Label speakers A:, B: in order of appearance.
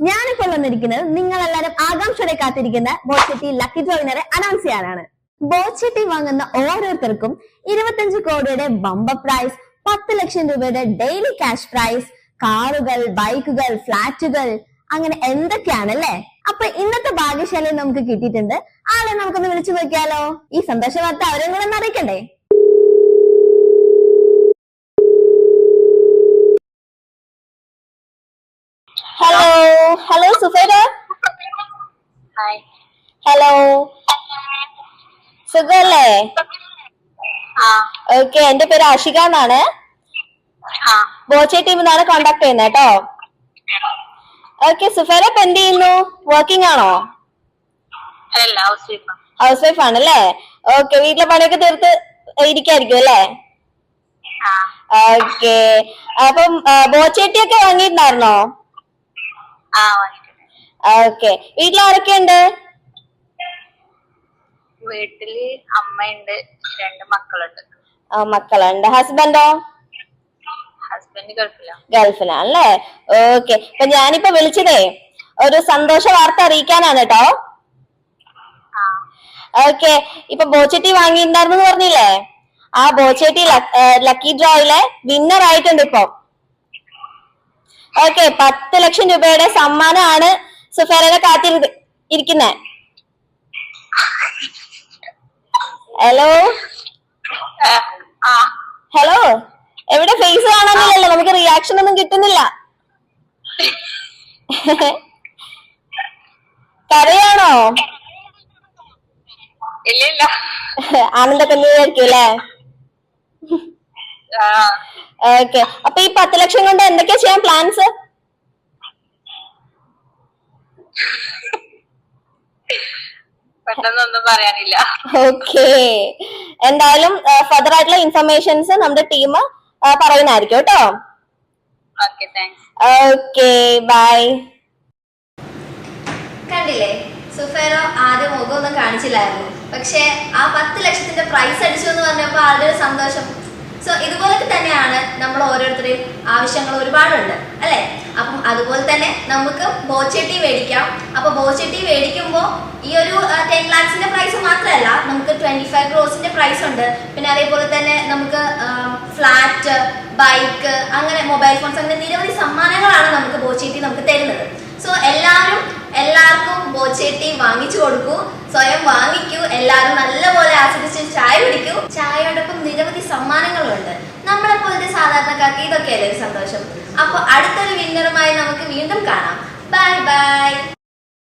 A: ഞാനിപ്പോൾ വന്നിരിക്കുന്നത് നിങ്ങൾ എല്ലാവരും ആകാംക്ഷയോടെ കാത്തിരിക്കുന്ന ബോച്ചെട്ടി ലക്കി ജോയിനറെ അനൗൺസ് ചെയ്യാനാണ്. ബോച്ചെട്ടി വാങ്ങുന്ന ഓരോരുത്തർക്കും ഇരുപത്തഞ്ച് കോടിയുടെ ബമ്പ പ്രൈസ് പത്ത് ലക്ഷം രൂപയുടെ ഡെയിലി ക്യാഷ് പ്രൈസ് കാറുകൾ ബൈക്കുകൾ ഫ്ലാറ്റുകൾ അങ്ങനെ എന്തൊക്കെയാണല്ലേ? അപ്പൊ ഇന്നത്തെ ഭാഗ്യശാലി നമുക്ക് കിട്ടിയിട്ടുണ്ട്. ആളെ നമുക്കൊന്ന് വിളിച്ചു നോക്കിയാലോ? ഈ സന്തോഷ വാർത്ത അവരെ കൂടെ അറിയിക്കണ്ടേ ഹലോ ഹലോ സുഫേദ. ഹലോ സുഖല്ലേ? ഓക്കെ എന്റെ പേര് ആഷിക എന്നാണ്. ബോച്ചെ ടീമിൽ നിന്നാണ് കോണ്ടാക്ട് ചെയ്യുന്നത് കേട്ടോ. ഓക്കെ സുഫേര ഇപ്പൊ എന്ത് ചെയ്യുന്നു? വർക്കിംഗ് ആണോ?
B: ഹൗസ് വൈഫ്
A: ആണല്ലേ ഓക്കെ വീട്ടിലെ പണിയൊക്കെ തീർത്ത് ഇരിക്കായിരിക്കും അല്ലേ? ഓക്കെ അപ്പം ബോച്ചേട്ടിയൊക്കെ വാങ്ങിയിട്ടുണ്ടായിരുന്നോ?
B: ആ വാങ്ങിയിട്ടുണ്ട്
A: ഓക്കെ. വീട്ടിൽ ആരൊക്കെയുണ്ട്
B: വീട്ടിൽ അമ്മയുണ്ട് രണ്ട് മക്കളുണ്ട്.
A: ആ, മക്കളുണ്ട്. ഹസ്ബൻഡോ?
B: ഹസ്ബൻഡ് ഗൾഫിലാണ്
A: ഗൾഫിലാണല്ലേ ഓക്കെ. അപ്പൊ ഞാനിപ്പോ വിളിച്ചതേ ഒരു സന്തോഷ വാർത്ത അറിയിക്കാനാണ് കേട്ടോ.
B: ആ.
A: ഓക്കെ. ഇപ്പൊ ബോച്ചട്ടി വാങ്ങിയിട്ടുണ്ടായിരുന്നു പറഞ്ഞില്ലേ? ആ ബോച്ചട്ടി ലക്കി ഡ്രോയിലെ വിന്നർ ആയിട്ടുണ്ട് ഇപ്പൊ. ഓക്കെ പത്ത് ലക്ഷം രൂപയുടെ സമ്മാനമാണ് സുഫേറിനെ കാത്തിരി ഇരിക്കുന്നത് ഹലോ ഹലോ എവിടെ ഫേസ് കാണാനില്ലല്ലോ? നമുക്ക് റിയാക്ഷൻ ഒന്നും കിട്ടുന്നില്ല. കരയാണോ? ആനന്ദ അല്ലേ?
B: ആ
A: ഓക്കെ അപ്പൊ ഈ പത്ത് ലക്ഷം കൊണ്ട് എന്തൊക്കെയാ ചെയ്യാൻ പ്ലാൻസ്
B: പെട്ടെന്നൊന്നും പറയാനില്ല.
A: ഓക്കെ എന്തായാലും ഫർദർ ആയിട്ടുള്ള ഇൻഫർമേഷൻസ് നമ്മുടെ ടീം പറയുന്നതായിരിക്കും കേട്ടോ.
B: ഓക്കെ താങ്ക്സ്
A: ഓക്കെ ബൈ
C: കണ്ടില്ലേ? സുഫേറോ ആദ്യം മുഖമൊന്നും കാണിച്ചില്ലായിരുന്നു. പക്ഷെ ആ പത്ത് ലക്ഷത്തിന്റെ പ്രൈസ് അടിച്ചു എന്ന് പറഞ്ഞപ്പോ ആളുടെ ഒരു സന്തോഷം സോ ഇതുപോലൊക്കെ തന്നെയാണ് നമ്മൾ ഓരോരുത്തരെയും ആവശ്യങ്ങൾ ഒരുപാടുണ്ട് അല്ലെ? അപ്പം അതുപോലെ തന്നെ നമുക്ക് ബോച്ചട്ടി മേടിക്കാം. അപ്പൊ ബോച്ചട്ടി മേടിക്കുമ്പോൾ ഈ ഒരു ടെൻ ലാക്സിന്റെ പ്രൈസ് മാത്രമല്ല നമുക്ക് ട്വന്റി ഫൈവ് ക്രോസിന്റെ പ്രൈസ് ഉണ്ട്. പിന്നെ അതേപോലെ തന്നെ നമുക്ക് ഫ്ലാറ്റ് ബൈക്ക് അങ്ങനെ മൊബൈൽ ഫോൺസ് അങ്ങനെ നിരവധി സമ്മാനങ്ങളാണ് നമുക്ക് ബോച്ചെട്ടി നമുക്ക് തരുന്നത്. സോ എല്ലാവരും എല്ലാവർക്കും ബോച്ചേട്ടി വാങ്ങിച്ചു കൊടുക്കൂ. സ്വയം വാങ്ങിക്കൂ. എല്ലാവരും നല്ലപോലെ സാധാരണക്കാർക്ക് ഇതൊക്കെയല്ലേ ഒരു സന്തോഷം. അപ്പൊ അടുത്തൊരു വിന്നറുമായി നമുക്ക് വീണ്ടും കാണാം. Bye bye